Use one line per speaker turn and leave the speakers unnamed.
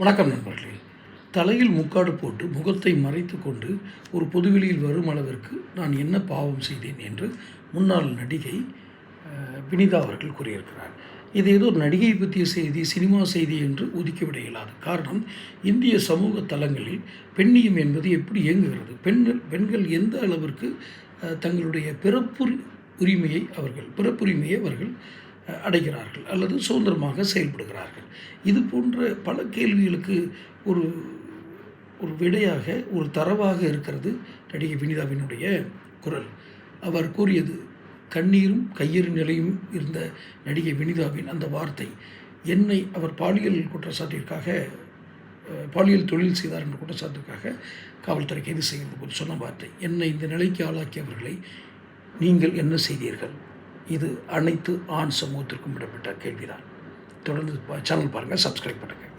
வணக்கம் நண்பர்களே. தலையில் முக்காடு போட்டு முகத்தை மறைத்து கொண்டு ஒரு பொதுவெளியில் வரும் அளவிற்கு நான் என்ன பாவம் செய்தேன் என்று முன்னாள் நடிகை வினிதா அவர்கள் கூறியிருக்கிறார். இது ஏதோ ஒரு நடிகை பற்றிய செய்தி சினிமா செய்தி என்று ஒதுக்கிவிட இயலாது காரணம் இந்திய சமூக தளங்களில் பெண்ணியம் என்பது எப்படி இயங்குகிறது? பெண்கள் பெண்கள் எந்த அளவிற்கு தங்களுடைய பிறப்பு உரிமையை அவர்கள் பிறப்புரிமையை அவர்கள் அடைகிறார்கள் அல்லது சுதந்திரமாக செயல்படுகிறார்கள். இது போன்ற பல கேள்விகளுக்கு ஒரு ஒரு விடையாக ஒரு தரவாக இருக்கிறது நடிகை வினிதாவினுடைய குரல். அவர் கூறியது கண்ணீரும் கையெறி நிலையும் இருந்த நடிகை வினிதாவின் அந்த வார்த்தை என்னை அவர் பாலியல் குற்றச்சாட்டிற்காக பாலியல் தொழில் செய்தார் என்ற குற்றச்சாட்டிற்காக காவல்துறை கைது செய்கின்ற போது சொன்ன வார்த்தை. என்னை இந்த நிலைக்கு ஆளாக்கியவர்களை நீங்கள் என்ன செய்தீர்கள்? இது அனைத்து ஆண் சமூகத்திற்கும் விடப்பட்ட கேள்விதான். தொடர்ந்து சேனல் பாருங்கள் சப்ஸ்கிரைப் பண்ணுங்கள்